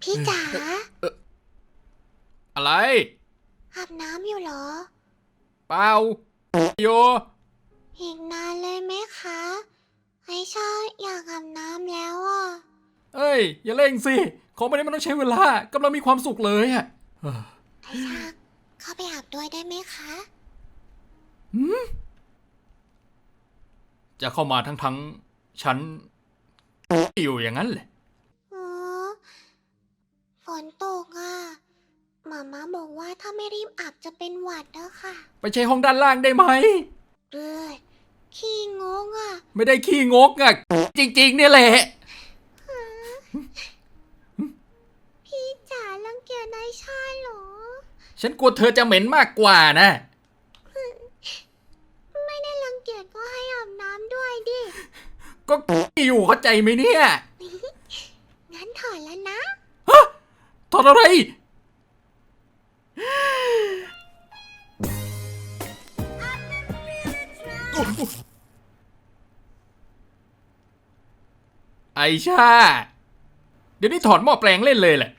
พี่จ๋าอะไร อาบน้ำอยู่เหรอ เปล่าโยอีกนานเลยไหมคะ ไอชาอยากอาบน้ำแล้วอะ เอ้ย อย่าเร่งสิ ของไม่ได้มันต้องใช้เวลากำลังมีความสุขเลยอะเอ้อไอชาเข้าไปอาบด้วยได้ไหมคะจะเข้ามาทั้งทั้งๆฉันอยู่อย่างนั้นเลยอ๋อฝ นตกอะหมาม่าบอกว่าถ้าไม่รีบอาบจะเป็นหวัดนะค่ะไปใช้ห้องด้านล่างได้ไหม เอ้ยขี้งงอะไม่ได้ขี้งกอะจริงๆเนี่ยแหละ พี่จ๋ารังเกียจไอชาเหรอ ฉันกลัวเธอจะเหม็นมากกว่านะ ไม่ได้รังเกียจก็ให้อาบน้ำด้วยดิ ก็อยู่เข้าใจไหมเนี่ย งั้นถอดแล้วนะ ถอดอะไร ไอชา เดี๋ยวนี้ถอดหม้อแปลงเล่นเลยแหละ